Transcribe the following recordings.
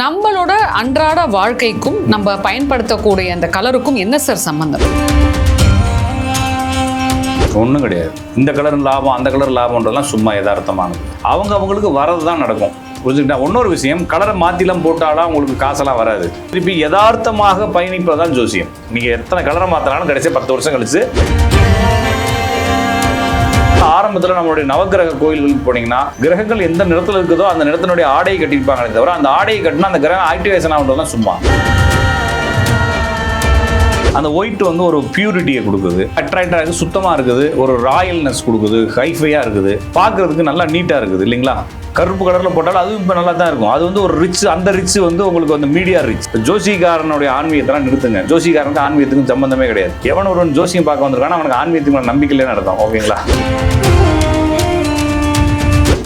நம்மளோட அன்றாட வாழ்க்கைக்கும் நம்ம பயன்படுத்தக்கூடிய அந்த கலருக்கும் என்ன சார் சம்பந்தம்? ஒன்றும் கிடையாது. இந்த கலர் லாபம் அந்த கலர் லாபம்ன்றதெல்லாம் சும்மா யதார்த்தமானது. அவங்க அவங்களுக்கு வரது தான் நடக்கும். புரிஞ்சுக்கிட்டா? இன்னொரு விஷயம் கலரை மாற்றிலாம் போட்டாலாம் உங்களுக்கு காசெல்லாம் வராது. திருப்பி யதார்த்தமாக பயணிப்பது தான் ஜோசியம். நீங்கள் எத்தனை கலரை மாற்றினாலும் கடைசியாக பத்து வருஷம் கழிச்சு ஆரம்பத்தில் நம்மளுடைய நவக்கிரக கோயில்களுக்கு போனீங்கன்னா கிரகங்கள் எந்த நிறத்தில் இருக்குதோ அந்த நிறத்தினுடைய ஆடையை கட்டியிருப்பாங்களே தவிர அந்த ஆடையை கட்டினா அந்த கிரகம் ஆக்டிவேஷன் ஆகுன்றதுலாம் சும்மா. அந்த ஒயிட் வந்து ஒரு பியூரிட்டியை கொடுக்குது. அட்ராக்டாக இருக்குது சுத்தமாக இருக்குது ஒரு ராயல்னஸ் கொடுக்குது ஹைஃபையாக இருக்குது. பார்க்குறதுக்கு நல்லா நீட்டாக இருக்குது இல்லைங்களா? கருப்பு கலரில் போட்டாலும் அதுவும் இப்போ நல்லா தான் இருக்கும். அது வந்து ஒரு ரிச் அந்த ரிச் வந்து உங்களுக்கு வந்து மீடியா ரிச் ஜோசிகாரனுடைய ஆன்மீகத்தெல்லாம் நிறுத்துங்க. ஜோசிகாரனுக்கு ஆன்மீகத்துக்கும் சம்பந்தமே கிடையாது. எவன் ஒருவன் ஜோசியம் பார்க்க வந்திருக்கானா அவனுக்கு ஆன்மீகத்துக்கு மேல நம்பிக்கை ஓகேங்களா?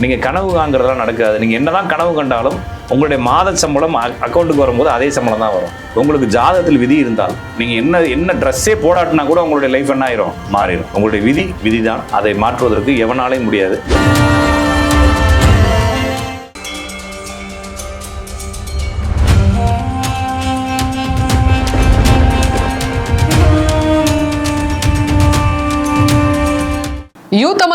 நீங்கள் கனவு வாங்குறதெல்லாம் நடக்காது. நீங்கள் என்னதான் கனவு கண்டாலும் உங்களுடைய மாத சம்பளம் அக்கௌண்ட்டுக்கு வரும்போது அதே சம்பளம் தான் வரும். உங்களுக்கு ஜாதகத்தில் விதி இருந்தால் நீங்கள் என்ன என்ன ட்ரெஸ்ஸே போடாட்டினா கூட உங்களுடைய லைஃப் என்ன ஆயிரும்? மாறிடும் உங்களுடைய விதி விதி தான் அதை மாற்றுவதற்கு எவனாலையும் முடியாது.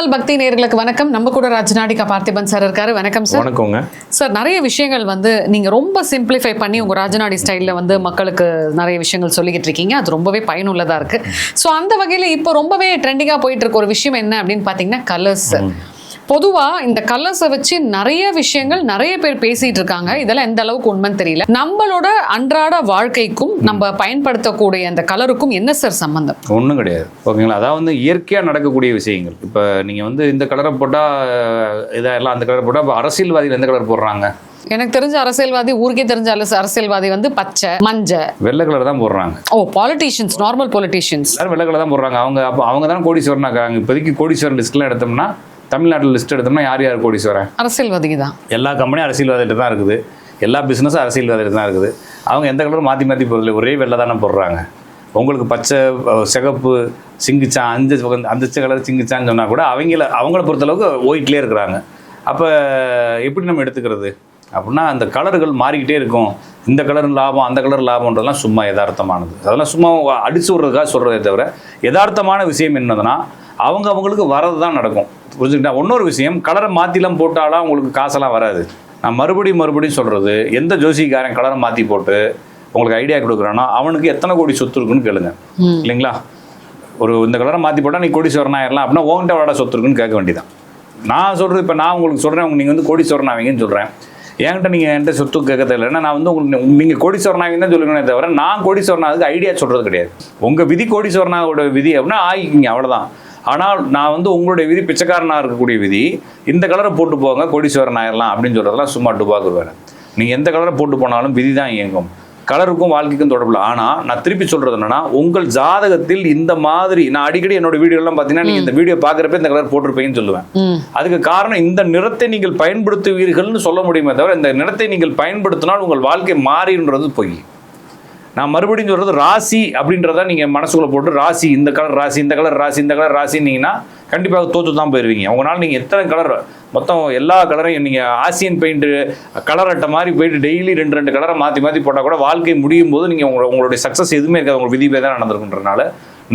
தமிழ் பக்தி நேர்களுக்கு வணக்கம். நம்ம கூட ராஜநாடிகா பார்த்திபன் சார் இருக்காரு. வணக்கம் சார். வணக்கங்க. சார் நிறைய விஷயங்கள் வந்து நீங்க ரொம்ப சிம்பிளிஃபை பண்ணி உங்க ராஜநாடி ஸ்டைல்ல வந்து மக்களுக்கு நிறைய விஷயங்கள் சொல்லிக்கிட்டு இருக்கீங்க. அது ரொம்பவே பயனுள்ளதா இருக்கு. ஸோ அந்த வகையில இப்போ ரொம்பவே ட்ரெண்டிங்கா போயிட்டு இருக்க ஒரு விஷயம் என்ன அப்படின்னு பாத்தீங்கன்னா கலர்ஸ் பொதுவா இந்த கலர்ஸை வச்சு நிறைய விஷயங்கள் நிறைய பேர் பேசிட்டு இருக்காங்க. இதெல்லாம் எந்த அளவுக்கு உண்மைன்னு தெரியல. நம்மளோட அன்றாட வாழ்க்கைக்கும் நம்ம பயன்படுத்தக்கூடிய அந்த கலருக்கும் என்ன சார் சம்பந்தம்? ஒன்றும் கிடையாது. ஓகேங்களா? அதாவது வந்து இயற்கையாக நடக்கக்கூடிய விஷயங்கள். இப்போ நீங்கள் வந்து இந்த கலரை போட்டால் இதெல்லாம் அந்த கலரை போட்டால் இப்போ அரசியல்வாதிகள் எந்த கலர் போடுறாங்க? எனக்கு தெரிஞ்ச அரசியல்வாதி ஊருக்கே தெரிஞ்ச அரசு- அரசியல்வாதி வந்து பச்சை மஞ்சள் வெள்ளை கலர் தான் போடுறாங்க. ஓ பாலிட்டிஷியன்ஸ் நார்மல் பொலிட்டிஷியன்ஸ் வெள்ளை கலர் தான் போடுறாங்க. அவங்க அப்போ அவங்க தான் கோடீஸ்வரன் இப்போதைக்கு கோடீஸ்வரன் லிஸ்ட்லாம் எடுத்தோம்னா தமிழ்நாட்டில் லிஸ்ட் எடுத்தோம்னா யார் யார் கோடீஸ்வரன்? அரசியல்வாதிக்கு தான் எல்லா கம்பெனியும் அரசியல்வாதிகிட்ட தான் இருக்குது. எல்லா பிஸ்னஸும் அரசியல்வாதிகிட்ட தான் இருக்குது. அவங்க எந்த கலரும் மாற்றி மாற்றி போடல ஒரே வெள்ளை தானே போடுறாங்க. உங்களுக்கு பச்சை சிகப்பு சிங்கிச்சான் அஞ்சு அந்த கலர் சிங்கிச்சான்னு சொன்னால் கூட அவங்கள அவங்கள பொறுத்தளவுக்கு ஒயிட்லேயே இருக்கிறாங்க. அப்போ எப்படி நம்ம எடுத்துக்கிறது? அப்படின்னா அந்த கலர்கள் மாறிக்கிட்டே இருக்கும். இந்த கலர் லாபம் அந்த கலர் லாபம்ன்றதெல்லாம் சும்மா யதார்த்தமானது. அதெல்லாம் சும்மா அடிச்சு விட்றதுக்காக சொல்கிறதே தவிர யதார்த்தமான விஷயம் என்னதுன்னா அவங்க அவங்களுக்கு வரது தான் நடக்கும். புரிஞ்சுக்கிட்டா? இன்னொரு விஷயம் கலரை மாற்றிலாம் போட்டாலாம் உங்களுக்கு காசெல்லாம் வராது. நான் மறுபடியும் மறுபடியும் சொல்கிறது எந்த ஜோசிக்காரன் கலரை மாற்றி போட்டு உங்களுக்கு ஐடியா கொடுக்குறானோ அவனுக்கு எத்தனை கோடி சொத்து இருக்குன்னு கேளுங்க. இல்லைங்களா? ஒரு இந்த கலரை மாற்றி போட்டால் நீ கோடீஸ்வரன் ஆயிடலாம் அப்படின்னா உங்கள்கிட்ட வாடா சொத்து இருக்குன்னு கேட்க வேண்டியதான் நான் சொல்கிறது இப்போ நான் உங்களுக்கு சொல்கிறேன் நீங்கள் வந்து கோடீஸ்வரன் ஆவீங்கன்னு சொல்கிறேன் என்கிட்ட நீங்கள் என்கிட்ட சொத்து கேட்க தெரியலன்னா நான் வந்து உங்களுக்கு நீங்கள் கோடி ஆவீங்க தான் சொல்லுவேனே தவிர நான் கோடீஸ்வரன் ஐடியா சொல்கிறது கிடையாது. உங்கள் விதி கோடீஸ்வரனாவோட விதி அப்படின்னா ஆகிக்கிங்க அவ்வளோதான் ஆனால் நான் வந்து உங்களுடைய விதி பிச்சைக்காரனாக இருக்கக்கூடிய விதி இந்த கலரை போட்டு போங்க கோடீஸ்வரன் ஆயிடலாம் அப்படின்னு சொல்கிறதெல்லாம் சும்மா டுபாக்கு வேறு நீங்கள் எந்த கலரை போட்டு போனாலும் விதி தான் இயங்கும். கலருக்கும் வாழ்க்கைக்கும் தொடர்பில்லை ஆனால் நான் திருப்பி சொல்கிறது என்னன்னா உங்கள் ஜாதகத்தில் இந்த மாதிரி நான் அடிக்கடி என்னோட வீடியோலாம் பார்த்தீங்கன்னா நீங்கள் இந்த வீடியோ பார்க்குறப்ப இந்த கலர் போட்டிருப்பீங்கன்னு சொல்லுவேன். அதுக்கு காரணம் இந்த நிறத்தை நீங்கள் பயன்படுத்துவீர்கள்னு சொல்ல முடியுமே தவிர இந்த நிறத்தை நீங்கள் பயன்படுத்தினால் உங்கள் வாழ்க்கை மாறின்றது பொய். நான் மறுபடியும் சொல்றது ராசி அப்படின்றத நீங்க மனசுக்குள்ள போட்டு ராசி இந்த கலர் ராசி இந்த கலர் ராசி இந்த கலர் ராசின்னீங்கன்னா கண்டிப்பாக தோற்று தான் போயிருவீங்க. உங்களால் நீங்க எத்தனை கலர் மொத்தம் எல்லா கலரையும் நீங்க ஆசியன் பெயிண்ட் கலர் அட்டை மாதிரி போயிட்டு டெய்லி ரெண்டு ரெண்டு கலரை மாற்றி மாற்றி போட்டால் கூட வாழ்க்கை முடியும் போது நீங்கள் உங்களோட உங்களுடைய சக்ஸஸ் எதுவுமே இருக்காது. உங்கள் விதிப்பே தான் நடந்திருக்குன்றனால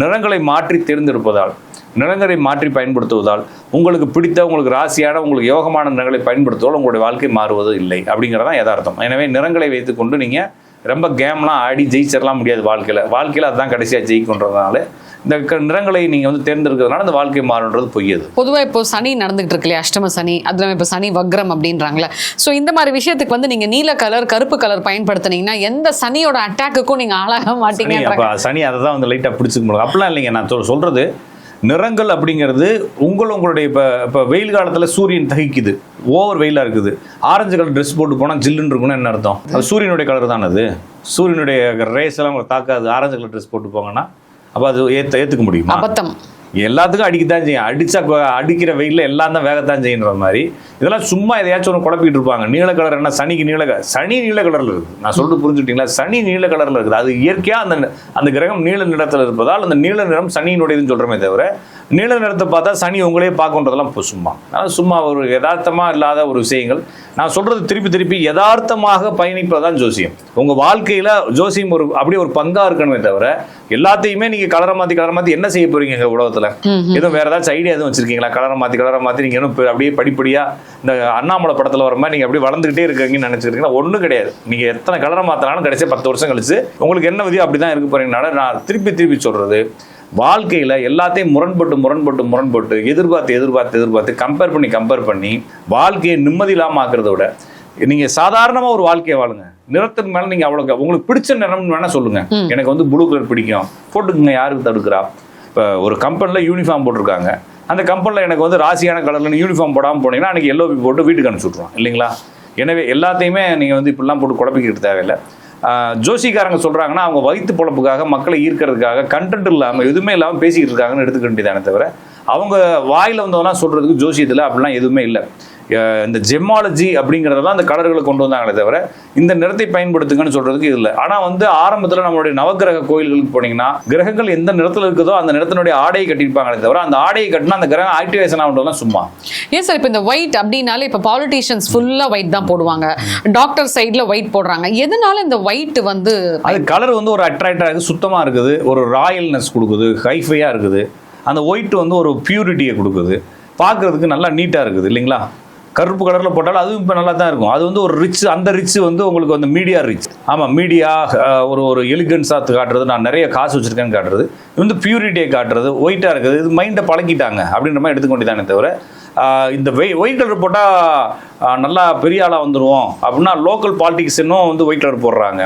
நிறங்களை மாற்றி தேர்ந்தெடுப்பதால் நிறங்களை மாற்றி பயன்படுத்துவதால் உங்களுக்கு பிடித்த உங்களுக்கு ராசியான உங்களுக்கு யோகமான நிறங்களை பயன்படுத்துவதால் உங்களுடைய வாழ்க்கை மாறுவது இல்லை அப்படிங்கிறதான் யதார்த்தம். எனவே நிறங்களை வைத்துக்கொண்டு நீங்கள் ரொம்ப கேம்லாம் ஆடி ஜெயிச்சிடலாம் முடியாது வாழ்க்கையில். வாழ்க்கையில் அதுதான் கடைசியாக ஜெயிக்குன்றதுனால இந்த நிறங்களை நீங்கள் வந்து தேர்ந்தெடுக்கிறதுனால இந்த வாழ்க்கை மாறுன்றது பொய்யது. பொதுவா இப்போ சனி நடந்துகிட்டு இருக்கு இல்லையா? அஷ்டம சனி அதுல இப்போ சனி வக்ரம் அப்படின்றாங்களே ஸோ இந்த மாதிரி விஷயத்துக்கு வந்து நீங்க நீல கலர் கருப்பு கலர் பயன்படுத்துனீங்கன்னா எந்த சனியோட அட்டாக்குக்கும் நீங்க ஆளாக அப்போ சனி அதை தான் வந்து லைட்டாக பிடிச்சிக்க முடியும். அப்படிலாம் இல்லைங்க. நான் சொல் சொல்கிறது நிறங்கள் அப்படிங்கிறது உங்கள் உங்களுடைய இப்போ இப்போ வெயில் காலத்தில் சூரியன் தகிக்குது. ஓவர் வெயிலாக இருக்குது. ஆரஞ்சு கலர் ட்ரெஸ் போட்டு போனால் ஜில்லுன்னு இருக்கும்னு என்ன அர்த்தம்? அது சூரியனுடைய கலர் தான் அது? சூரியனுடைய ரேஸ் எல்லாம் உங்களை தாக்காது. ஆரஞ்சு கலர் ட்ரெஸ் போட்டு போங்கன்னா அப்போ அது ஏற்ற ஏற்றுக்க முடியுமா? அபத்தம். எல்லாத்துக்கும் அடிக்கத்தான் செய்யும். அடிச்சா அடிக்கிற வெயில்ல எல்லாம் தான் வேகத்தான் செய்யுன்ற மாதிரி. இதெல்லாம் சும்மா எதையாச்சும் ஒன்று குழப்பிட்டு இருப்பாங்க. நீல கலர் என்ன? சனிக்கு நீல சனி நீல கலரில் இருக்குது. நான் சொல்லிட்டு புரிஞ்சுட்டீங்களா சனி நீல கலரில் இருக்குது. அது இயற்கையாக அந்த அந்த கிரகம் நீல நிறத்தில் இருப்பதால் அந்த நீல நிறம் சனியினுடையதுன்னு சொல்கிறோமே தவிர நீல நிறத்தை பார்த்தா சனி உங்களே பார்க்கன்றதெல்லாம் இப்போ சும்மா. அதனால் சும்மா ஒரு யதார்த்தமாக இல்லாத ஒரு விஷயங்கள். நான் சொல்கிறது திருப்பி திருப்பி யதார்த்தமாக பயணிப்பதுதான் ஜோசியம். உங்கள் வாழ்க்கையில் ஜோசியம் ஒரு அப்படியே ஒரு பங்காக இருக்கணுமே தவிர எல்லாத்தையுமே நீங்கள் கலரை மாற்றி கலரை மாற்றி என்ன செய்ய போறீங்க எங்கள் உலகத்தில்? எதுவும் வேறு ஏதாச்சும் ஐடியா எதுவும் வச்சிருக்கீங்களா? கலரை மாற்றி கலரை மாற்றி நீங்கள் இன்னும் அப்படியே படிப்படியாக இந்த அண்ணாமலை படத்தில் வர மாதிரி நீங்கள் அப்படியே வளர்ந்துக்கிட்டே இருக்கீங்கன்னு நினச்சிருக்கீங்களா? ஒன்றும் கிடையாது. நீங்கள் எத்தனை கலரை மாற்றினாலும் கடைசியாக பத்து வருஷம் கழிச்சு உங்களுக்கு என்ன விதியோ அப்படி தான் இருக்க போறீங்கனால நான் திருப்பி திருப்பி சொல்கிறது வாழ்க்கையில் எல்லாத்தையும் முரண்பட்டு முரண்பட்டு முரண்பட்டு எதிர்பார்த்து எதிர்பார்த்து எதிர்பார்த்து கம்பேர் பண்ணி கம்பேர் பண்ணி வாழ்க்கையை நிம்மதி இல்லாமல் ஆக்குறத விட நீங்கள் சாதாரணமாக ஒரு வாழ்க்கையை வாழுங்க. நிறத்துக்கு மேலே நீங்கள் அவ்வளோ உங்களுக்கு பிடிச்ச நிறம்னு வேணால் சொல்லுங்கள் எனக்கு வந்து ப்ளூ கலர் பிடிக்கும். போட்டுக்குங்க யாருக்கு தடுக்கிறா? இப்போ ஒரு கம்பெனியில் யூனிஃபார்ம் போட்டிருக்காங்க. அந்த கம்பெனியில் எனக்கு வந்து ராசியான கலரில் யூனிஃபார்ம் போடாமல் போனீங்கன்னா அன்றைக்கி எல்லோபி போட்டு வீட்டுக்கு அனுப்பிச்சி விட்ருவோம் இல்லைங்களா? எனவே எல்லாத்தையுமே நீங்கள் வந்து இப்படிலாம் போட்டு குழப்பிக்கிட்டு தேவையில்லை. ஜோசிக்காரங்க சொல்கிறாங்கன்னா அவங்க வயிற்று பொழப்புக்காக மக்களை ஈர்க்கிறதுக்காக கண்டென்ட் இல்லாமல் எதுவுமே இல்லாமல் பேசிக்கிட்டு இருக்காங்கன்னு எடுத்துக்க வேண்டியதானே தவிர அவங்க வாயில் வந்தவங்கலாம் சொல்கிறதுக்கு ஜோசியத்தில் அப்படிலாம் எதுவுமே இல்லை. இந்த ஜெமாலஜி அப்படிங்கிறதெல்லாம் அந்த கலர்களை கொண்டு வந்தாங்களே தவிர இந்த நிறத்தை பயன்படுத்துங்கன்னு சொல்றதுக்கு இது இல்லை. ஆனால் வந்து ஆரம்பத்தில் நம்மளுடைய நவக்கிரக கோயில்களுக்கு போனீங்கன்னா கிரகங்கள் எந்த நிறத்தில் இருக்குதோ அந்த நிறத்தினுடைய ஆடையை கட்டியிருப்பாங்களே தவிர அந்த ஆடையை கட்டினா அந்த கிரகம் ஆக்டிவேஷன் ஆகுன்றதுலாம் சும்மா. ஏன் சார் இப்போ இந்த ஒயிட் அப்படின்னாலே இப்போ பாலிட்டிஷியன்ஸ் ஃபுல்லா ஒயிட் தான் போடுவாங்க. டாக்டர் சைடுல ஒயிட் போடுறாங்க. எதனால இந்த ஒயிட் வந்து அது கலர் வந்து ஒரு அட்ராக்டாக இருக்குது சுத்தமாக இருக்குது ஒரு ராயல்னஸ் கொடுக்குது ஹைஃபையாக இருக்குது. அந்த ஒயிட் வந்து ஒரு பியூரிட்டியை கொடுக்குது. பார்க்குறதுக்கு நல்லா நீட்டாக இருக்குது இல்லைங்களா? கருப்பு கலரில் போட்டாலும் அதுவும் இப்போ நல்லா தான் இருக்கும். அது வந்து ஒரு ரிச் அந்த ரிச் வந்து உங்களுக்கு வந்து மீடியா ரிச் ஆமாம் மீடியா ஒரு ஒரு எலிகன்ஸாக காட்டுறது நான் நிறைய காசு வச்சுருக்கேன்னு காட்டுறது. இது வந்து பியூரிட்டியை காட்டுறது ஒயிட்டாக இருக்குது. இது மைண்டை பழக்கிட்டாங்க அப்படின்ற மாதிரி எடுத்துக்க வேண்டியதானே தவிர இந்த வெய் ஒயிட் கலர் போட்டால் நல்லா பெரிய ஆளாக வந்துடுவோம் அப்படின்னா லோக்கல் பாலிட்டிக்ஸ் இன்னும் வந்து ஒயிட் கலர் போடுறாங்க.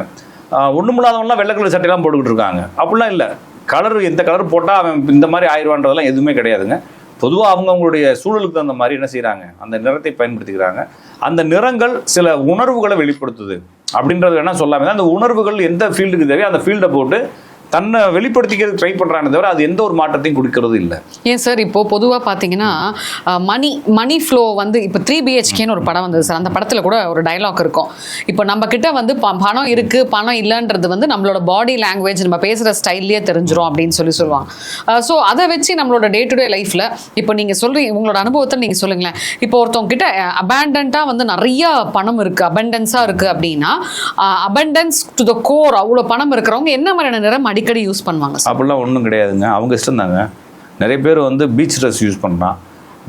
ஒன்றும் இல்லாதவங்களாம் வெள்ளை கலர் சட்டையெல்லாம் போட்டுக்கிட்டு இருக்காங்க. அப்படிலாம் இல்லை. கலர் எந்த கலர் போட்டால் அவன் இந்த மாதிரி ஆயிடுவான்றதெல்லாம் எதுவுமே கிடையாதுங்க. பொதுவாக அவங்கவுங்களுடைய சூழலுக்கு தகுந்த மாதிரி என்ன செய்கிறாங்க அந்த நிறத்தை பயன்படுத்திக்கிறாங்க. அந்த நிறங்கள் சில உணர்வுகளை வெளிப்படுத்துது. அப்படின்றது வேணால் சொல்லாமல் அந்த உணர்வுகள் எந்த ஃபீல்டுக்கு தேவையோ அந்த ஃபீல்டை போட்டு தன்னை வெளிப்படுத்திக்கிறது ட்ரை பண்ணுறானே தவிர அது எந்த ஒரு மாற்றத்தையும் கொடுக்கறது இல்லை. ஏன் சார் இப்போ பொதுவாக பார்த்தீங்கன்னா மணி மணி ஃப்ளோ வந்து இப்போ த்ரீ பிஹெச்கேன்னு ஒரு படம் வந்தது சார் அந்த படத்தில் கூட ஒரு டயலாக் இருக்கும். இப்போ நம்ம கிட்ட வந்து ப- பணம் இருக்கு பணம் இல்லைன்றது வந்து நம்மளோட பாடி லாங்குவேஜ் நம்ம பேசுகிற ஸ்டைல்லே தெரிஞ்சிடும் அப்படின்னு சொல்லி சொல்லுவாங்க. ஸோ அதை வச்சு நம்மளோட டே டு டே லைஃப்பில் இப்போ நீங்கள் சொல்கிறீங்க உங்களோட அனுபவத்தை நீங்கள் சொல்லுங்களேன். இப்போ ஒருத்தவங்க கிட்ட அபேண்டன்ட்டாக வந்து நிறைய பணம் இருக்குது அபண்டன்ஸாக இருக்குது அப்படின்னா அபண்டன்ஸ் டு த கோர் அவ்வளோ பணம் இருக்கிறவங்க என்ன மாதிரியான நிறம் அடிக்கடி யூஸ் பண்ணுவாங்க அப்படிலாம் ஒன்றும் கிடையாதுங்க. அவங்க இஷ்டம் தாங்க. நிறைய பேர் வந்து பீச் ட்ரெஸ் யூஸ் பண்ணுறான்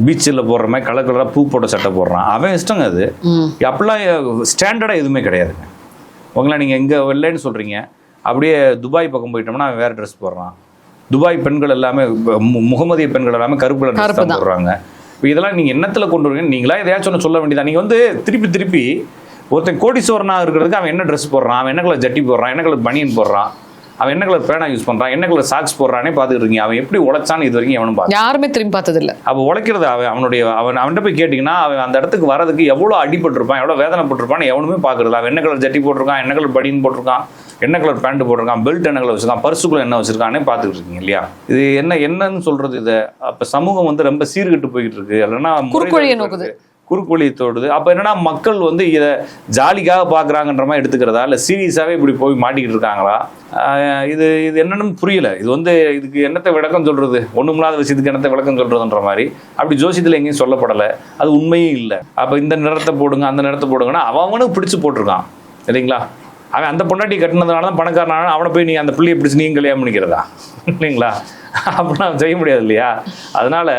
பீச்சில் போடுற மாதிரி கலர் கலராக பூ போட்ட சட்டை போடுறான். அவன் இஷ்டங்க அது. அப்படிலாம் ஸ்டாண்டர்டாக எதுவுமே கிடையாதுங்க. உங்களா நீங்கள் இங்கே இல்லைன்னு சொல்கிறீங்க அப்படியே துபாய் பக்கம் போயிட்டோம்னா அவன் வேறு ட்ரெஸ் போடுறான். துபாய் பெண்கள் எல்லாமே முகமதிய பெண்கள் எல்லாமே கருப்பு கலர் ட்ரெஸ் தான். போடுறாங்க. இப்போ இதெல்லாம் நீங்கள் என்னத்தில் கொண்டு வரீங்க நீங்களா எதையாச்சும் ஒன்று சொல்ல வேண்டியதா? நீங்கள் வந்து திருப்பி திருப்பி ஒருத்தன் கோடீஸ்வரனாக இருக்கிறதுக்கு அவன் என்ன ட்ரெஸ் போடுறான்? அவன் என்ன கலர் ஜட்டி போடுறான்? என்ன கலர் பனியன் போடுறான்? அவன் என்ன கலர் பேனா யூஸ் பண்ணுறான் என்ன கலர் சாக்ஸ் போடுறானே பார்த்துட்டு இருக்கீங்க. அவன் எப்படி உழைச்சான்னு இது வரைக்கும் எவனும் பார்த்து யாருமே திரும்பி பார்த்ததில்ல. அப்போ உழைக்கிறது அவன் அவனுடைய அவன் அவன்கிட்ட போய் கேட்டிங்கன்னா அவன் அந்த இடத்துக்கு வரதுக்கு எவ்வளோ அடிபட்டிருப்பான் எவ்வளோ வேதனைப்பட்டிருப்பான்னு எவனுமே பார்க்கறது அவன் என்ன கலர் ஜட்டி போட்டிருக்கான் என்ன கலர் பனியன் போட்டிருக்கான் என்ன கலர் பேண்ட் போட்டிருக்கான் பெல்ட் என்ன கலர் வச்சிருக்கான் பர்சுக்குள்ள என்ன வச்சிருக்கானே பார்த்துக்கிட்டு இருக்கீங்க இல்லையா? இது என்ன என்னன்னு சொல்றது இதை. அப்போ சமூகம் வந்து ரொம்ப சீர்கெட்டு போய்கிட்டு இருக்கு. இல்லைன்னா குறுக்குவழியை நோக்குது. குறுக்குவழி தோடுது. அப்போ என்னன்னா மக்கள் வந்து இதை ஜாலிக்காக பார்க்குறாங்கன்ற மாதிரி எடுத்துக்கிறதா? இல்லை சீரியஸாகவே இப்படி போய் மாட்டிக்கிட்டு இருக்காங்களா? இது இது என்னன்னு புரியல. இது வந்து இதுக்கு என்னத்தை விளக்கம் சொல்றது? இல்லாத விஷயத்துக்கு என்னத்தை விளக்கம் சொல்கிறதுன்ற மாதிரி. அப்படி ஜோசியத்தில் எங்கேயும் சொல்லப்படலை. அது உண்மையும் இல்லை. அப்போ இந்த நிறத்தை போடுங்க அந்த நிறத்தை போடுங்கன்னா அவன் அவனுக்கு பிடிச்சி போட்டிருக்கான். இல்லைங்களா? அவன் அந்த பொண்டாட்டி கட்டினதுனால தான் பணக்காரனான அவனை போய் நீ அந்த பிள்ளையை பிடிச்சி நீங்க கல்யாணம் பண்ணிக்கிறதா? இல்லைங்களா? அப்படிலாம் செய்ய முடியாது இல்லையா? அதனால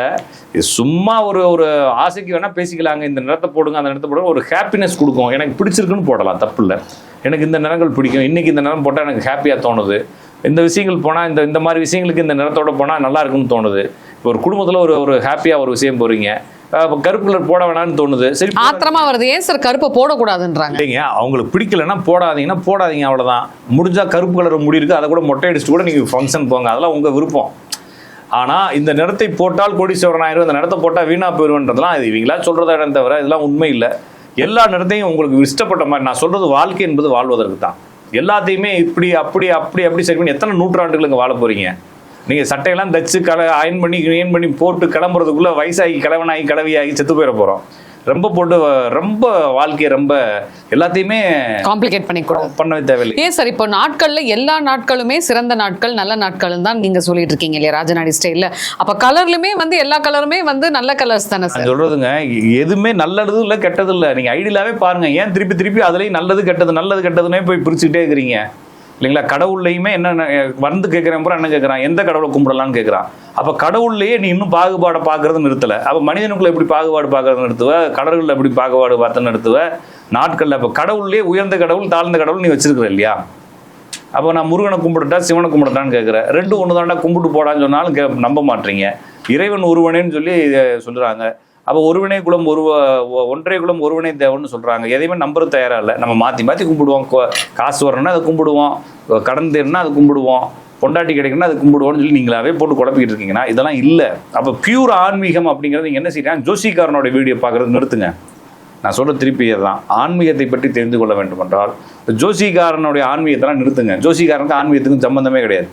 இது சும்மா ஒரு ஒரு ஆசைக்கு வேணா பேசிக்கலாங்க. இந்த நிறத்தை போடுங்க அந்த நிறத்தை போடுங்க. ஒரு ஹாப்பினஸ் கொடுக்கும். எனக்கு பிடிச்சிருக்குன்னு போடலாம் தப்பு இல்லை எனக்கு இந்த நிறங்கள் பிடிக்கும். இன்னைக்கு இந்த நிறம் போட்டால் எனக்கு ஹாப்பியாக தோணுது. இந்த விஷயங்கள் போனால் இந்த இந்த மாதிரி விஷயங்களுக்கு இந்த நிறத்தோடு போனால் நல்லா இருக்குன்னு தோணுது. இப்போ ஒரு குடும்பத்தில் ஒரு ஒரு ஹாப்பியாக ஒரு விஷயம் போகிறீங்க கருப்பு கலர் போட வேணாம்னு தோணுது. சரி. ஆத்திரமா வருது. ஏன் சார் கருப்பை போடக்கூடாதுன்றாங்க? இல்லைங்க அவங்களுக்கு பிடிக்கலன்னா போடாதீங்கன்னா போடாதீங்க அவ்வளவுதான். முடிஞ்சா கருப்பு கலர் முடி இருக்கு அதை கூட மொட்டை அடிச்சுட்டு கூட நீங்க ஃபங்க்ஷன் போங்க. அதெல்லாம் உங்க விருப்பம். ஆனா இந்த நிறத்தை போட்டால் கோடீஸ்வரன் ஆயிரும் இந்த நிறத்தை போட்டால் வீணா போயிருன்றதுலாம் இது இவங்களா சொல்றதா இடம் தவிர இதெல்லாம் உண்மை இல்லை. எல்லா நிறத்தையும் உங்களுக்கு இஷ்டப்பட்ட மாதிரி நான் சொல்றது வாழ்க்கை என்பது வாழ்வதற்கு தான் எல்லாத்தையுமே இப்படி அப்படி அப்படி அப்படி சரி பண்ணி எத்தனை நூற்றாண்டுகள் இங்க வாழ போறீங்க? நீங்க சட்டையெல்லாம் தச்சு கல அயன் பண்ணி அயன் பண்ணி போட்டு கிளம்புறதுக்குள்ள வயசாகி கிழவனாகி கிளவியாகி செத்து போயிட போறோம். ரொம்ப போட்டு ரொம்ப வாழ்க்கையை ரொம்ப எல்லாத்தையுமே காம்ப்ளிகேட் பண்ணிக்கூடாது பண்ணவே தேவையில்லை. ஏன் சார் இப்போ நாட்கள்ல எல்லா நாட்களுமே சிறந்த நாட்கள் நல்ல நாட்கள் தான் நீங்க சொல்லிட்டு இருக்கீங்க இல்லையா ராஜநாடி ஸ்டைல்ல அப்ப கலர்லுமே வந்து எல்லா கலருமே வந்து நல்ல கலர்ஸ் தானே சார்? நான் சொல்றதுங்க எதுவுமே நல்லது இல்லை கெட்டது இல்லை. நீங்க ஐடியலாவே பாருங்க ஏன் திருப்பி திருப்பி அதுலயும் நல்லது கெட்டது நல்லது கெட்டதுன்னே போய் பிரிச்சுக்கிட்டே இருக்கிறீங்க? இல்லைங்களா? கடவுள்லையுமே என்ன வந்து கேட்குறேன் பூரா என்ன கேட்குறான்? எந்த கடவுளை கும்பிடலான்னு கேட்குறான்? அப்போ கடவுள்லையே நீ இன்னும் பாகுபாடை பார்க்கறது நிறுத்தலை. அப்போ மனிதனுக்குள்ள எப்படி பாகுபாடு பார்க்கறது நிறுத்துவ? கடவுளில் எப்படி பாகுபாடு பார்த்து நிறுத்துவ? நாட்களில் அப்போ கடவுள்லேயே உயர்ந்த கடவுள் தாழ்ந்த கடவுள் நீ வச்சிருக்கிற இல்லையா? அப்போ நான் முருகனை கும்பிட்டுட்டா சிவனை கும்பிடட்டான்னு கேட்குறேன் ரெண்டும் ஒன்று தாண்டா கும்பிட்டு போடான்னு சொன்னாலும் கே நம்ப மாட்டீங்க. இறைவன் ஒருவனேன்னு சொல்லி இதை அப்போ ஒருவனே குலம் ஒரு ஒன்றே குலம் ஒருவனே தேவன்னு சொல்றாங்க. எதையுமே நம்பரும் தயாரா இல்லை. நம்ம மாற்றி மாற்றி கும்பிடுவோம். காசு வரணும்னா அதை கும்பிடுவோம். கடன் தேர்னா அதை கும்பிடுவோம். பொண்டாட்டி கிடைக்கணும்னா அது கும்பிடுவோம்னு சொல்லி நீங்களாவே போட்டு குழப்பிக்கிட்டு இருக்கீங்கன்னா இதெல்லாம் இல்லை. அப்போ பியூர் ஆன்மீகம் அப்படிங்கிறது நீங்கள் என்ன செய்யலாம் ஜோசிகாரனோட வீடியோ பார்க்குறது நிறுத்துங்க. நான் சொல்ற திருப்பி தான் ஆன்மீகத்தை பற்றி தெரிந்து கொள்ள வேண்டும் என்றால் ஜோசிகாரனுடைய ஆன்மீகத்தெல்லாம் நிறுத்துங்க. ஜோசிகாரனுக்கு ஆன்மீகத்துக்கும் சம்பந்தமே கிடையாது.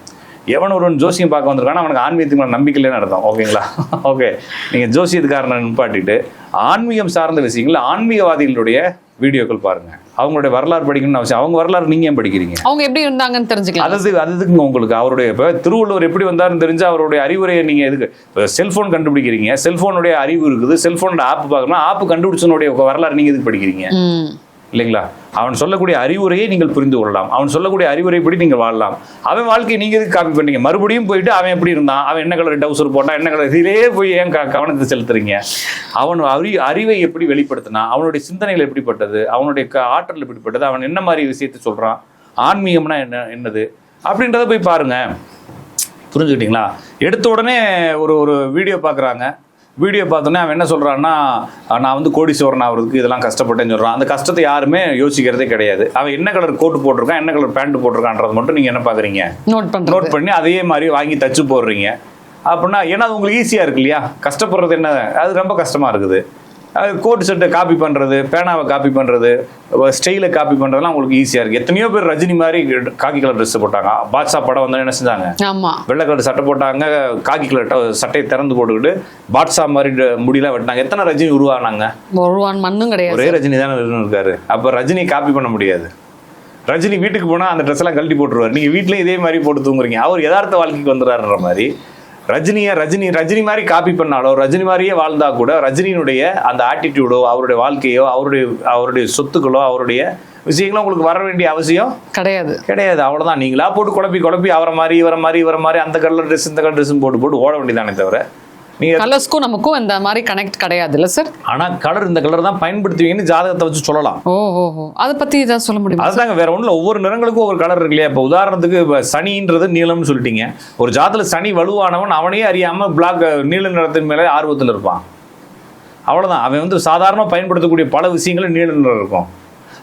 எவன் ஒருவன் ஜோசியம் பார்க்க வந்திருக்கானா அவனுக்கு ஆன்மீகத்துக்கு மேல நம்பிக்கை இல்லைன்னு அர்த்தம். ஓகேங்களா? ஓகே. நீங்கள் ஜோசியத்துக்காரனை நிப்பாட்டிட்டு ஆன்மீகம் சார்ந்த விஷயங்கள் ஆன்மீகவாதிகளுடைய வீடியோக்கள் பாருங்க. அவங்களுடைய வரலாறு படிக்கணும்னு அவசியம். அவங்க வரலாறு நீங்க ஏன் படிக்கிறீங்க? அவங்க எப்படி இருந்தாங்கன்னு தெரிஞ்சுக்கலாம். அது அது எதுக்குங்க உங்களுக்கு. அவருடைய இப்போ திருவள்ளுவர் எப்படி வந்தாருன்னு தெரிஞ்சு அவருடைய அறிவுரையை நீங்கள் எதுக்கு இப்போ செல்ஃபோன் கண்டுபிடிக்கிறீங்க. செல்ஃபோனுடைய அறிவு இருக்குது. செல்ஃபோனோட ஆப் பார்க்கணும். ஆப் கண்டுபிடிச்சனுடைய வரலாறு நீங்கள் எதுக்கு படிக்கிறீங்க? இல்லைங்களா? அவன் சொல்லக்கூடிய அறிவுரையை நீங்கள் புரிந்து கொள்ளலாம். அவன் சொல்லக்கூடிய அறிவுரைப்படி நீங்கள் வாழலாம். அவன் வாழ்க்கையை நீங்கள் எதுக்கு காப்பி பண்ணீங்க? மறுபடியும் போயிட்டு அவன் எப்படி இருந்தான்? அவன் என்ன கலர் டவுசர் போட்டான்? என்ன கலர் இதிலே போய் ஏன் கவனத்தை செலுத்துறீங்க? அவன் அறி அறிவை எப்படி வெளிப்படுத்தினா அவனுடைய சிந்தனைகள் எப்படிப்பட்டது? அவனுடைய ஆற்றல் எப்படிப்பட்டது? அவன் என்ன மாதிரி விஷயத்தை சொல்கிறான் ஆன்மீகம்னா என்ன என்னது? அப்படின்றத போய் பாருங்க. புரிஞ்சுக்கிட்டீங்களா? எடுத்த உடனே ஒரு ஒரு வீடியோ பார்க்குறாங்க. வீடியோ பார்த்தோன்னே அவன் என்ன சொல்கிறான்னா நான் வந்து கோடீஸ்வரன் ஆகிறதுக்கு இதெல்லாம் கஷ்டப்பட்டேன்னு சொல்கிறான் அந்த கஷ்டத்தை யாருமே யோசிக்கிறதே கிடையாது. அவன் என்ன கலர் கோட்டு போட்டிருக்கான் என்ன கலர் பேண்ட் போட்டிருக்கான்றது மட்டும் நீங்கள் என்ன பார்க்குறீங்க நோட் பண்றது. நோட் பண்ணி அதே மாதிரி வாங்கி தச்சு போடுறீங்க. அப்படின்னா ஏன்னா அது உங்களுக்கு ஈஸியாக இருக்கு இல்லையா? கஷ்டப்படுறது என்ன? அது ரொம்ப கஷ்டமாக இருக்குது. கோட் செட்டை காப்பி பண்ணுறது பேனாவை காப்பி பண்ணுறது ஸ்டைலை காப்பி பண்ணுறதுலாம் உங்களுக்கு ஈஸியாக இருக்குது எத்தனையோ பேர் ரஜினி மாதிரி காக்கி கலர் ட்ரெஸ் போட்டாங்க. பாட்ஷா படம் வந்து என்ன செஞ்சாங்க? ஆமா. வெள்ளை கலர் சட்டை போட்டாங்க காக்கி கலர் சட்டையை திறந்து போட்டுக்கிட்டு பாட்ஷா மாதிரி முடியெல்லாம் வெட்டினாங்க. எத்தனை ரஜினி உருவானாங்க? மண்ணும் கிடையாது. ஒரே ரஜினி தானே இருக்காரு. அப்போ ரஜினி காப்பி பண்ண முடியாது. ரஜினி வீட்டுக்கு போனால் அந்த ட்ரெஸ் எல்லாம் கழட்டி போட்டுருவார். நீங்கள் வீட்லயும் இதே மாதிரி போட்டு தூங்குறீங்க. அவர் யதார்த்த வாழ்க்கைக்கு வந்துடுறாருன்ற மாதிரி ரஜினியை ரஜினி ரஜினி மாதிரி காப்பி பண்ணாலோ ரஜினி மாதிரியே வாழ்ந்தா கூட ரஜினியினுடைய அந்த ஆட்டிடியூடோ அவருடைய வாழ்க்கையோ அவருடைய அவருடைய சொத்துக்களோ அவருடைய விஷயங்களோ உங்களுக்கு வர வேண்டிய அவசியம் கிடையாது. கிடையாது. அவ்வளவுதான். நீங்களா போட்டு குழப்பி குழப்பி அவரை மாதிரி இவரை மாதிரி இவரை மாதிரி அந்த கலர் ட்ரெஸ் இந்த கலர் ட்ரெஸ் போட்டு போட்டு ஓட வேண்டியதானே தவிர நீங்க கலர்ஸ்க்கும் நமக்கும் இந்த மாதிரி கனெக்ட் கிடையாது இல்ல சார் ஆனா கலர் இந்த கலர் தான் பயன்படுத்துவீங்கன்னு ஜாதகத்தை வச்சு சொல்லலாம். ஓ ஓ அதை பத்தி ஏதாவது சொல்ல முடியுமா அதுதாங்க வேற ஒண்ணுல ஒவ்வொரு நிறங்களுக்கும் ஒவ்வொரு கலர் இருக்கு இல்லையா இப்போ உதாரணத்துக்கு இப்போ சனின்றது நீலம்னு சொல்லிட்டீங்க. ஒரு ஜாதத்துல சனி வலுவானவன் அவனையே அறியாம பிளாக் நீல நிறத்தின் மேலே ஆர்வத்தில் இருப்பான். அவ்வளவுதான். அவன் வந்து சாதாரண பயன்படுத்தக்கூடிய பல விஷயங்களும் நீல நிறம் இருக்கும்.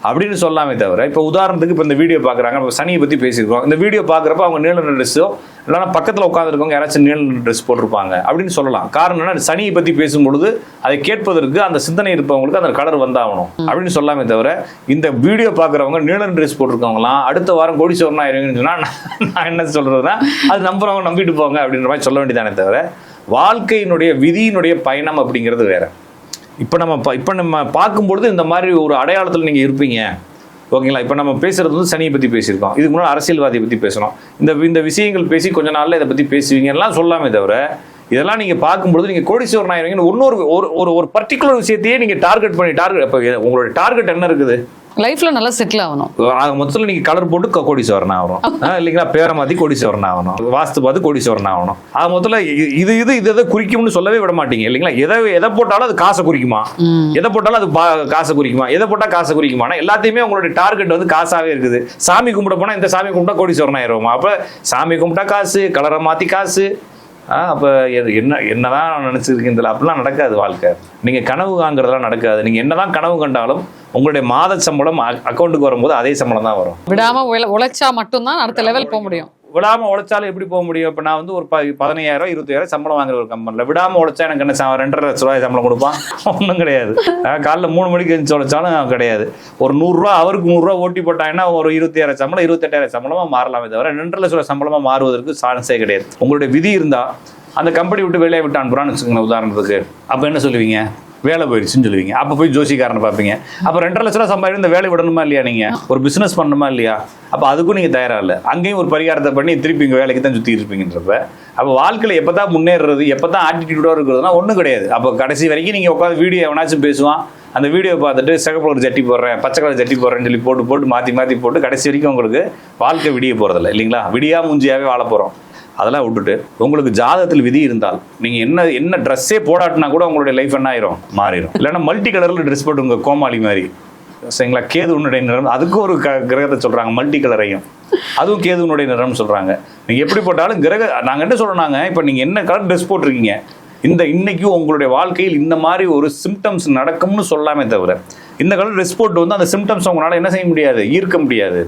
அப்படின்னு சொல்லாமே தவிர இப்போ உதாரணத்துக்கு இப்போ இந்த வீடியோ பார்க்குறாங்க இப்போ சனியை பற்றி பேசியிருக்கோம். இந்த வீடியோ பார்க்குறப்ப அவங்க நிற ட்ரெஸ்ஸோ இல்லைன்னா பக்கத்தில் உட்காந்துருக்கவங்க யாராச்சும் நிற ட்ரெஸ் போட்டிருப்பாங்க அப்படின்னு சொல்லலாம். காரணம் என்ன சனியை பற்றி பேசும்பொழுது அதை கேட்பதற்கு அந்த சிந்தனை இருப்பவங்களுக்கு அந்த கலர் வந்தாகணும். அப்படின்னு சொல்லாமே தவிர இந்த வீடியோ பார்க்குறவங்க நிற ட்ரெஸ் போட்டிருக்கவங்களாம் அடுத்த வாரம் கோடீஸ்வரன் ஆயிருங்கன்னு சொன்னால் நான் என்ன சொல்கிறதுனா அது நம்புறவங்க நம்பிட்டு போங்க அப்படின்ற மாதிரி சொல்ல வேண்டியதானே தவிர வாழ்க்கையினுடைய விதியினுடைய பயணம் அப்படிங்கிறது வேற. இப்போ நம்ம இப்போ நம்ம பார்க்கும்பொழுது இந்த மாதிரி ஒரு அடையாளத்தில் நீங்கள் இருப்பீங்க. ஓகேங்களா? இப்போ நம்ம பேசுறது வந்து சனியை பற்றி பேசியிருக்கோம். இதுக்கு முன்னாடி அரசியல்வாதியை பற்றி பேசணும். இந்த இந்த விஷயங்கள் பேசி கொஞ்ச நாளில் இதை பற்றி பேசுவீங்கலாம் சொல்லாமே தவிர இதெல்லாம் நீங்கள் பார்க்கும்பொழுது நீங்கள் கோடீஸ்வரன் ஆயிருவீங்கன்னு இன்னொரு ஒரு ஒரு ஒரு பர்டிகுலர் விஷயத்தையே நீங்கள் டார்கெட் பண்ணி டார்கெட் இப்போ உங்களோட டார்கெட் என்ன இருக்குது? லைஃப்ல நல்லா செட்டில் ஆகணும். ஆக மொத்தத்தில் நீங்கள் கலர் போட்டு கோடீஸ்வரன் ஆகணும். இல்லைங்களா? பேரை மாற்றி கோடீஸ்வரன் ஆகணும். வாஸ்து பார்த்து கோடீஸ்வரன் ஆகணும். ஆக மொத்தத்தில் இது இது இது எதை குறிக்கும்னு சொல்லவே விட மாட்டீங்க இல்லைங்களா? எதை எதை போட்டாலும் அது காசை குறிக்குமா. எதை போட்டாலும் அது பா- காசை குறிக்குமா? எதை போட்டால் காசை குறிக்குமா எல்லாத்தையுமே உங்களுடைய டார்கெட் வந்து காசாவே இருக்குது. சாமி கும்பிட போனால் இந்த சாமி கும்பிட்டா கோடீஸ்வரன் ஆயிடுவோமா? அப்போ சாமி கும்பிட்டா காசு கலரை மாற்றி காசு. ஆ அப்போ என்ன என்னதான் நினச்சிருக்கீங்களா அப்படிலாம் நடக்காது வாழ்க்கை. நீங்கள் கனவு காண்கிறதெல்லாம் நடக்காது. நீங்கள் என்னதான் கனவு கண்டாலும் உங்களுடைய மாத சம்பளம் அக்கௌண்ட்டுக்கு வரும்போது அதே சம்பளம் தான் வரும். விடாம உழ- உழைச்சா மட்டும்தான் அடுத்த லெவல் போக முடியும். விடாமல் உழைச்சாலும் எப்படி போக முடியும்? இப்போ நான் வந்து ஒரு ப பதினையாயிரம் இருபத்தாயிரம் சம்பளம் வாங்குற ஒரு கம்பெனியில் விடாமல் உழைச்சா எனக்கு என்ன ச- ரெண்டரை லட்ச ரூபாய் சம்பளம் கொடுப்பான். ஒன்றும் கிடையாது. காலைல மூணு மணிக்கு எழுந்து உழைச்சாலும் கிடையாது. ஒரு நூறுரூவா அவருக்கு நூறுரூவா ஓட்டி போட்டாங்கன்னா ஒரு இருபத்தாயிரம் சம்பளம் இருபத்தெட்டாயிரம் சம்பளமாக மாறலாமே தவிர ரெண்டரை லட்ச ரூபாய் சம்பளமாக மாறுவதற்கு சான்ஸே கிடையாது. உங்களுடைய விதி இருந்தால் அந்த கம்பெனி விட்டு வெளியே விட்டு அனுப்புறான்னு வச்சுக்கோங்க உதாரணத்துக்கு. அப்போ என்ன சொல்லுவீங்க? வேலை போயிடுச்சுன்னு சொல்லுவீங்க. அப்போ போய் ஜோசிக்காரனை பார்ப்பீங்க. அப்போ ரெண்டரை லட்ச ரூபா சம்பாதிச்சு இந்த வேலை விடணுமா இல்லையா நீங்கள் ஒரு பிஸ்னஸ் பண்ணணுமா இல்லையா? அப்போ அதுக்கும் நீங்கள் தயாராக இல்லை. அங்கேயும் ஒரு பரிகாரத்தை பண்ணி திருப்பி இங்கே வேலைக்கு தான் சுற்றி இருப்பீங்கன்றப்ப அப்போ வாழ்க்கையில் எப்போ தான் முன்னேறுறது எப்போ தான் ஆட்டிடியூடாக இருக்கிறதுனா ஒன்றும் கிடையாது. அப்போ கடைசி வரைக்கும் நீங்கள் உட்காந்து வீடியோ எவனாச்சும் பேசுவான் அந்த வீடியோ பார்த்துட்டு சிகப்பு கலர் ஜட்டி போடுறேன் பச்சை கலர் ஜட்டி போடுறேன்னு சொல்லி போட்டு போட்டு மாற்றி மாற்றி போட்டு கடைசி வரைக்கும் உங்களுக்கு வாழ்க்கை விடிய போகிறதில்ல இல்லைங்களா? விடியா மூஞ்சியாகவே வாழ போகிறோம் அதெல்லாம் விட்டுட்டு உங்களுக்கு ஜாதகத்தில் விதி இருந்தால் நீங்கள் என்ன என்ன ட்ரெஸ்ஸே போடாட்டினா கூட உங்களுடைய லைஃப் என்ன ஆயிரும்? மாறிடும் இல்லைன்னா மல்டி கலரில் ட்ரெஸ் போட்டுங்க கோமாளி மாதிரி. சரிங்களா? கேதுனுடைய நிறம் அதுக்கும் ஒரு க கிரகத்தை சொல்கிறாங்க மல்டி கலரையும் அதுவும் கேதுனுடைய நிறம்னு சொல்கிறாங்க நீங்கள் எப்படி போட்டாலும் கிரக நாங்கள் என்ன சொல்கிறாங்க இப்போ நீங்கள் என்ன கலர் ட்ரெஸ் போட்டிருக்கீங்க? இந்த இன்னைக்கும் உங்களுடைய வாழ்க்கையில் இந்த மாதிரி ஒரு சிம்டம்ஸ் நடக்கும்னு சொல்லாமே தவிர இந்த கலர் ட்ரெஸ் போட்டு வந்து அந்த சிம்டம்ஸ் உங்களால் என்ன செய்ய முடியாது? ஈர்க்க முடியாது.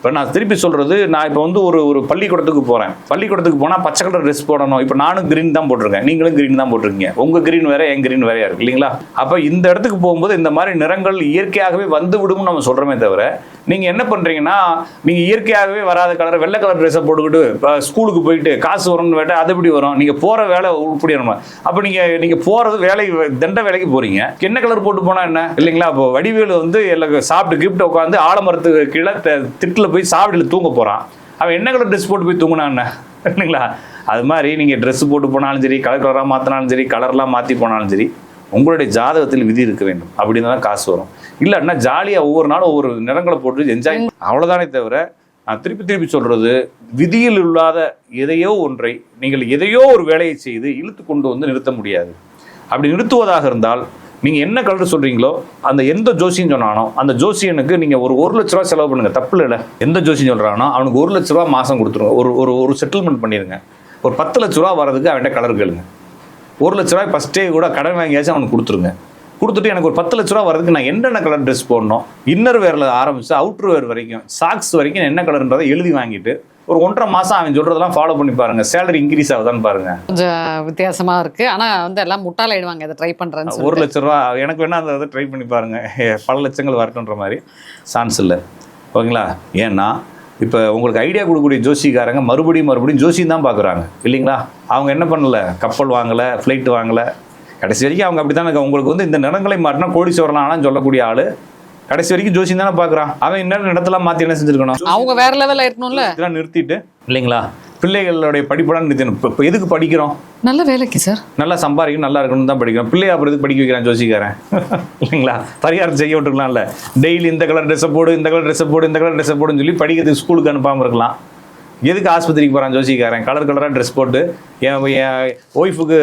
இப்போ நான் திருப்பி சொல்கிறது நான் இப்போ வந்து ஒரு ஒரு பள்ளிக்கூடத்துக்கு போகிறேன் பள்ளிக்கூடத்துக்கு போனால் பச்சை கலர் ட்ரெஸ் போடணும். இப்போ நானும் க்ரீன் தான் போட்டிருக்கேன். நீங்களும் க்ரீன் தான் போட்டிருக்கீங்க. உங்கள் க்ரீன் வேற என் க்ரீன் வேறையா இருக்கு இல்லைங்களா? அப்போ இந்த இடத்துக்கு போகும்போது இந்த மாதிரி நிறங்கள் இயற்கையாகவே வந்து விடும்னு நம்ம சொல்கிறோமே தவிர நீங்கள் என்ன பண்ணுறீங்கன்னா நீங்கள் இயற்கையாகவே வராத கலர் வெள்ளை கலர் ட்ரெஸ்ஸை போட்டுக்கிட்டு இப்போ ஸ்கூலுக்கு போயிட்டு காசு வரும்னு வேட்டா அது எப்படி வரும்? நீங்கள் போகிற வேலை உருப்படி நம்ம. அப்போ நீங்கள் நீங்கள் போகிறது வேலை தண்ட வேலைக்கு போகிறீங்க என்ன கலர் போட்டு போனால் என்ன? இல்லைங்களா? அப்போ வடிவேலு வந்து எல்லாம் சாப்பிட்டு கிஃப்ட் உட்காந்து ஆலமரத்துக்கு கீழே த- திட்டில் போய் சாப்பிடல தூங்க போகிறான் அவன் என்ன கலர் ட்ரெஸ் போட்டு போய் தூங்கினா என்ன? இல்லைங்களா அது மாதிரி நீங்கள் ட்ரெஸ் போட்டு போனாலும் சரி கலர் கலராக மாற்றினாலும் சரி கலர்லாம் மாற்றி போனாலும் சரி உங்களுடைய ஜாதகத்தில் விதி இருக்க வேண்டும். அப்படின்னு தான் காசு வரும். இல்லைன்னா ஜாலியாக ஒவ்வொரு நாளும் ஒவ்வொரு நிறங்களை போட்டு என்ஜாய் அவ்வளோதானே தவிர நான் திருப்பி திருப்பி சொல்றது விதியில் இல்லாத எதையோ ஒன்றை நீங்கள் எதையோ ஒரு வேலையை செய்து இழுத்து கொண்டு வந்து நிறுத்த முடியாது. அப்படி நிறுத்துவதாக இருந்தால் நீங்கள் என்ன கலர் சொல்கிறீங்களோ அந்த எந்த ஜோசியம் சொன்னானோ அந்த ஜோசியனுக்கு நீங்கள் ஒரு ஒரு லட்ச ரூபா செலவு பண்ணுங்கள் தப்பு இல்லை. எந்த ஜோசியம் சொல்கிறானோ அவனுக்கு ஒரு லட்ச ரூபா மாதம் கொடுத்துருங்க. ஒரு ஒரு ஒரு செட்டில்மெண்ட் பண்ணிடுங்க ஒரு பத்து லட்ச ரூபா வர்றதுக்கு அவன்கிட்ட கலர் கேளுங்க. ஒரு லட்ச ரூபாய் ஃபஸ்ட்டே கூட கடன் வாங்கியாச்சும் அவனுக்கு கொடுத்துருங்க. கொடுத்துட்டு எனக்கு ஒரு பத்து லட்ச ரூபா வரதுக்கு நான் என்னென்ன கலர் ட்ரெஸ் போடணும்? இன்னர் வேரில் ஆரம்பிச்சு அவுட்டர் வேர் வரைக்கும் சாக்ஸ் வரைக்கும் என்ன கலர்ன்றதை எழுதி வாங்கிட்டு ஒரு ஒன்றரை மாதம் அவன் சொல்கிறதெல்லாம் ஃபாலோ பண்ணி பாருங்க. சேலரி இன்க்ரீஸ் ஆகுதான்னு பாருங்க. கொஞ்சம் வித்தியாசமா இருக்கு. ஆனா வந்து எல்லாம் முட்டாளாயிடுவாங்க இதை ட்ரை பண்றேன்னு ஒரு லட்ச ரூபா எனக்கு வேணா அதை ட்ரை பண்ணி பாருங்க. பல லட்சங்கள் வரட்டுன்ற மாதிரி. சான்ஸ் இல்லை. ஓகேங்களா? ஏன்னா இப்போ உங்களுக்கு ஐடியா கொடுக்கக்கூடிய ஜோசிக்காரங்க மறுபடியும் மறுபடியும் ஜோசியம் தான் பார்க்குறாங்க இல்லைங்களா? அவங்க என்ன பண்ணல? கப்பல் வாங்கலை ஃப்ளைட் வாங்கலை கடைசி வரைக்கும் அவங்க அப்படி தானே உங்களுக்கு வந்து இந்த நிறங்களை மாட்டினா கோடி சோரலாம்னு சொல்லக்கூடிய ஆள். கடைசி வரைக்கும் ஜோசியம் தானே பார்க்குறான். அவன் இன்னும் இடத்தெல்லாம் மாற்றி என்ன செஞ்சுருக்கணும்? அவங்க வேற லெவல்ல இருக்கணும்ல இதெல்லாம் நிறுத்திட்டு இல்லைங்களா? பிள்ளைகளுடைய படிப்பெல்லாம் நிறுத்தணும். இப்போ எதுக்கு படிக்கிறோம்? நல்ல வேலைக்கு சார் நல்லா சம்பாதிக்கணும் நல்லா இருக்கணும் தான் படிக்கிறோம். பிள்ளைய அப்புறம் எதுக்கு படிக்க வைக்கிறான் ஜோசிக்காரன்? இல்லைங்களா? பரிகாரம் செய்ய விட்டுருக்கலாம்ல. டெய்லி இந்த கலர் ட்ரெஸ்ஸை போடு இந்த கலர் ட்ரெஸ்ஸை போடு இந்த கலர் ட்ரெஸ்ஸை போடுன்னு சொல்லி படிக்கிறதுக்கு ஸ்கூலுக்கு அனுப்பாமல் இருக்கலாம். எதுக்கு ஆஸ்பத்திரிக்கு போகிறான் ஜோசிக்காரன்? கலர் கலராக ட்ரெஸ் போட்டு என் ஒய்ஃபுக்கு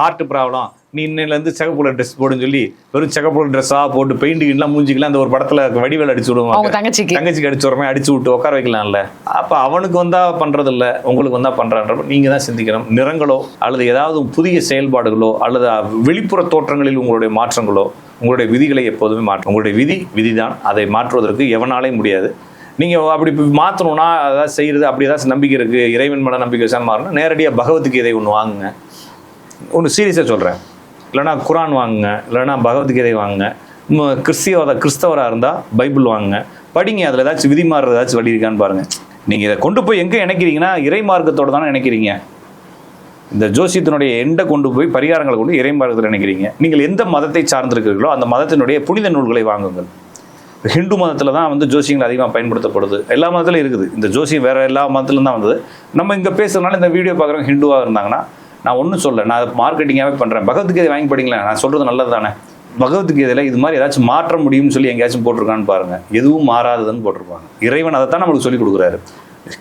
ஹார்ட் ப்ராப்ளம் நீ இன்னிலேருந்து சிகப்பு கலர் ட்ரெஸ் போடுன்னு சொல்லி வெறும் சிகப்பு கலர் ட்ரெஸ்ஸாக போட்டு பெயிண்டிங்லாம் மூஞ்சிக்கலாம் அந்த ஒரு படத்தில் வடிவேல் அடிச்சு விடுவாங்க. தங்கச்சிக்கு. தங்கச்சிக்கு அடிச்சு விடுறமே அடிச்சு விட்டு உட்கார வைக்கலாம்ல. அப்போ அவனுக்கு வந்தா பண்றது இல்ல உங்களுக்கு வந்தா பண்றான்றப்ப நீங்க தான் சிந்திக்கணும். நிறங்களோ அல்லது ஏதாவது புதிய செயல்பாடுகளோ அல்லது வெளிப்புற தோற்றங்களில் உங்களுடைய மாற்றங்களோ உங்களுடைய விதிகளை எப்போதுமே மாற்றும். உங்களுடைய விதி விதிதான். அதை மாற்றுவதற்கு எவனாலையும் முடியாது. நீங்க அப்படி மாத்தணும்னா அதாவது செய்யறது அப்படி ஏதாச்சும் நம்பிக்கை இருக்கு இறைவன் மேல நம்பிக்கை வச்சா மாறணும். நேரடியாக பகவத்கீதை ஒன்று வாங்குங்க. ஒன்று சீரியஸாக சொல்கிறேன் இல்லைனா குரான் வாங்குங்க இல்லைனா பகவத்கீதை வாங்குங்க ம- கிறிஸ்தவராக இருந்தால் பைபிள் வாங்குங்க. படிங்க அதில் ஏதாச்சும் விதி மாறுறது ஏதாச்சும் வழி இருக்கான்னு பாருங்கள் நீங்கள் இதை கொண்டு போய் எங்கே இணைக்கிறீங்கன்னா இறை மார்க்கத்தோடு தானே நினைக்கிறீங்க இந்த ஜோசியத்தினுடைய எண்டை கொண்டு போய் பரிகாரங்களை கொண்டு இறை மார்க்கத்தில் நினைக்கிறீங்க நீங்கள் எந்த மதத்தை சார்ந்திருக்கிறீர்களோ அந்த மதத்தினுடைய புனித நூல்களை வாங்குங்கள். ஹிந்து மதத்தில் தான் வந்து ஜோசியங்கள் அதிகமாக பயன்படுத்தப்படுது. எல்லா மதத்திலும் இருக்குது. இந்த ஜோசியம் வேறு எல்லா மதத்திலும் தான் வந்தது. நம்ம இங்கே பேசுறதுனால இந்த வீடியோ பார்க்குறவங்க ஹிந்துவாக இருந்தாங்கன்னா நான் ஒன்றும் சொல்ல நான் மார்க்கெட்டிங்காகவே பண்ணுறேன் பகவத்கீதை வாங்கி படிங்களேன். நான் சொல்கிறது நல்லது தானே பகவத்கீதையில் இது மாதிரி ஏதாச்சும் மாற்ற முடியும்னு சொல்லி எங்கேயாச்சும் போட்டிருக்கான்னு பாருங்கள் எதுவும் மாறாததுன்னு போட்டிருப்பாங்க. இறைவன் அதை தான் நம்மளுக்கு சொல்லிக் கொடுக்குறாரு.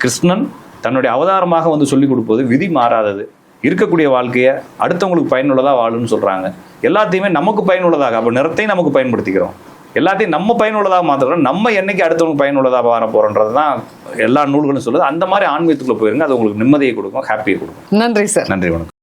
கிருஷ்ணன் தன்னுடைய அவதாரமாக வந்து சொல்லிக் கொடுப்பது விதி மாறாதது. இருக்கக்கூடிய வாழ்க்கையை அடுத்தவங்களுக்கு பயனுள்ளதாக வாழுன்னு சொல்கிறாங்க எல்லாத்தையுமே நமக்கு பயனுள்ளதாக அப்போ நிறத்தையும் நமக்கு பயன்படுத்திக்கிறோம். எல்லாத்தையும் நம்ம பயனுள்ளதாக மாற்றுறோம் நம்ம என்னைக்கு அடுத்தவங்களுக்கு பயனுள்ளதாக வர போகிறோன்றது தான் எல்லா நூல்களும் சொல்லுது. அந்த மாதிரி ஆன்மீகத்துக்குள்ளே போயிருங்க. அது உங்களுக்கு நிம்மதியை கொடுக்கும் ஹாப்பியை கொடுக்கும். நன்றி சார் நன்றி வணக்கம்.